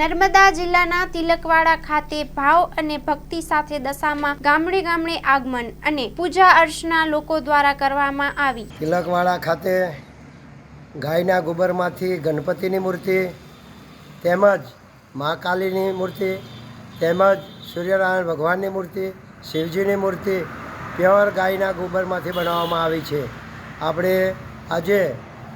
નર્મદા જિલ્લાના તિલકવાડા ખાતે ભાવ અને ભક્તિ સાથે દશામાં ગામડે ગામડે આગમન અને પૂજા અર્ચના લોકો દ્વારા કરવામાં આવી. તિલકવાડા ખાતે ગાયના ગોબરમાંથી ગણપતિની મૂર્તિ, તેમજ મહાકાલીની મૂર્તિ, તેમજ સૂર્યનારાયણ ભગવાનની મૂર્તિ, શિવજીની મૂર્તિ, પ્યોર ગાયના ગોબરમાંથી બનાવવામાં આવી છે. આપણે આજે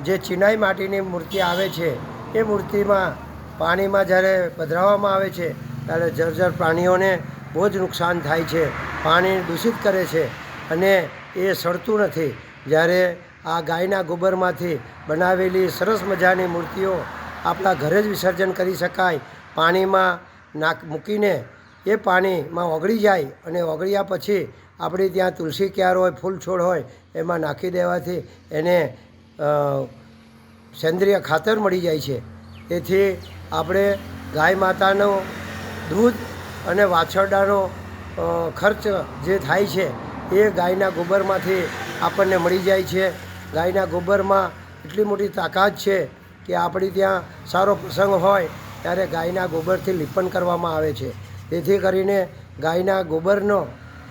જે ચિનાઈ માટીની મૂર્તિ આવે છે, એ મૂર્તિમાં પાણીમાં જ્યારે પધરાવવામાં આવે છે, ત્યારે જર્જર પ્રાણીઓને બહુ જ નુકસાન થાય છે. પાણી દૂષિત કરે છે અને એ સડતું નથી. જ્યારે આ ગાયના ગોબરમાંથી બનાવેલી સરસ મજાની મૂર્તિઓ આપણા ઘરે જ વિસર્જન કરી શકાય. પાણીમાં નાક મૂકીને એ પાણીમાં ઓગળી જાય અને ઓગળ્યા પછી આપણે ત્યાં તુલસી ક્યાર હોય ફૂલ છોડ હોય, એમાં નાખી દેવાથી એને સેન્દ્રિય ખાતર મળી જાય છે. તેથી આપણે ગાય માતાનો દૂધ અને વાછરડાનો ખર્ચ જે થાય છે, એ ગાયના ગોબરમાંથી આપણને મળી જાય છે. ગાયના ગોબરમાં એટલી મોટી તાકાત છે કે આપણી ત્યાં સારો પ્રસંગ હોય ત્યારે ગાયના ગોબરથી લીપન કરવામાં આવે છે. તેથી કરીને ગાયના ગોબરનો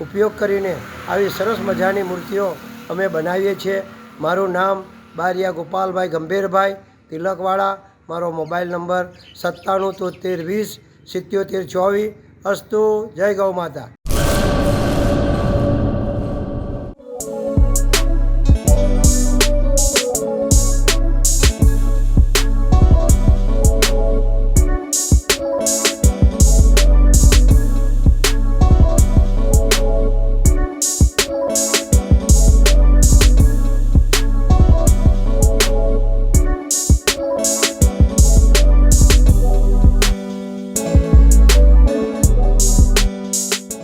ઉપયોગ કરીને આવી સરસ મજાની મૂર્તિઓ અમે બનાવીએ છીએ. મારું નામ બારિયા ગોપાલભાઈ ગંભીરભાઈ, તિલકવાડા મારો મોબાઈલ નંબર સત્તાણું તોતેર વીસ સિત્યોતેર ચોવીસ અસ્તુ જય ગૌ માતા.